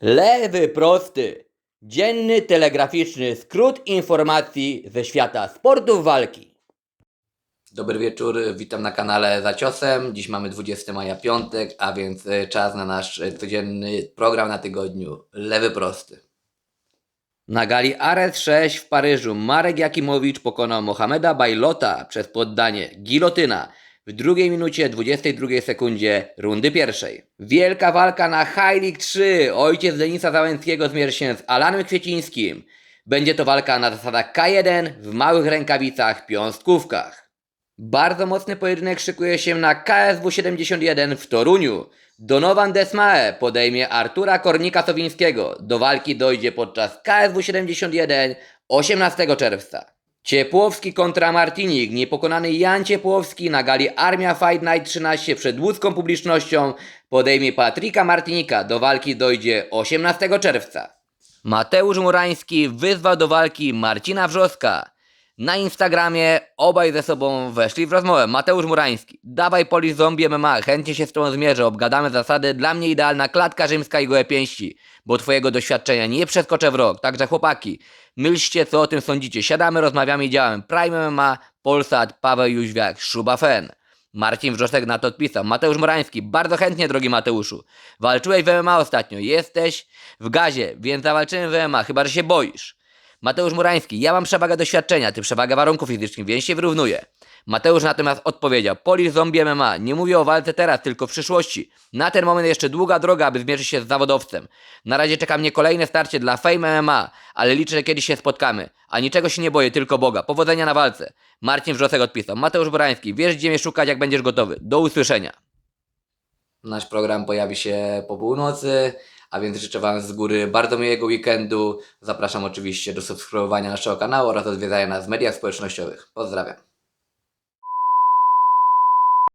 Lewy prosty. Dzienny telegraficzny skrót informacji ze świata sportów walki. Dobry wieczór, witam na kanale Za Ciosem. Dziś mamy 20 maja piątek, a więc e, czas na nasz e, codzienny program na tygodniu. Lewy prosty. Na gali Ares 6 w Paryżu Marek Jakimowicz pokonał Mohameda Bajlota przez poddanie gilotyna w drugiej minucie 22 sekundzie rundy pierwszej. Wielka walka na High League 3. Ojciec Denisa Załęckiego zmierzy się z Alanem Kwiecińskim. Będzie to walka na zasadach K1 w małych rękawicach piąstkówkach. Bardzo mocny pojedynek szykuje się na KSW 71 w Toruniu. Donovan Desmae podejmie Artura Kornika-Sowińskiego. Do walki dojdzie podczas KSW 71 18 czerwca. Ciepłowski kontra Martinik. Niepokonany Jan Ciepłowski na gali Armia Fight Night 13 przed łódzką publicznością podejmie Patryka Martinika. Do walki dojdzie 18 czerwca. Mateusz Murański wyzwał do walki Marcina Wrzoska. Na Instagramie obaj ze sobą weszli w rozmowę. Mateusz Murański. Dawaj poli zombie MMA, chętnie się z tą zmierzę, obgadamy zasady. Dla mnie idealna klatka rzymska i gołe pięści, bo twojego doświadczenia nie przeskoczę w rok. Także chłopaki, myślcie co o tym sądzicie. Siadamy, rozmawiamy i działamy. Prime MMA, Polsat, Paweł Jóźwiak, Szuba Fen. Marcin Wrzosek na to odpisał. Mateusz Morański, bardzo chętnie, drogi Mateuszu. Walczyłeś w MMA ostatnio, jesteś w gazie, więc zawalczymy w MMA, chyba że się boisz. Mateusz Murański, ja mam przewagę doświadczenia, ty przewagę warunków fizycznych, więc się wyrównuje. Mateusz natomiast odpowiedział, Polish Zombie MMA, nie mówię o walce teraz, tylko w przyszłości. Na ten moment jeszcze długa droga, aby zmierzyć się z zawodowcem. Na razie czeka mnie kolejne starcie dla Fame MMA, ale liczę, że kiedyś się spotkamy. A niczego się nie boję, tylko Boga. Powodzenia na walce. Marcin Wrzosek odpisał, Mateusz Murański, wiesz gdzie mnie szukać, jak będziesz gotowy. Do usłyszenia. Nasz program pojawi się po północy, a więc życzę Wam z góry bardzo miłego weekendu. Zapraszam oczywiście do subskrybowania naszego kanału oraz odwiedzania nas w mediach społecznościowych. Pozdrawiam.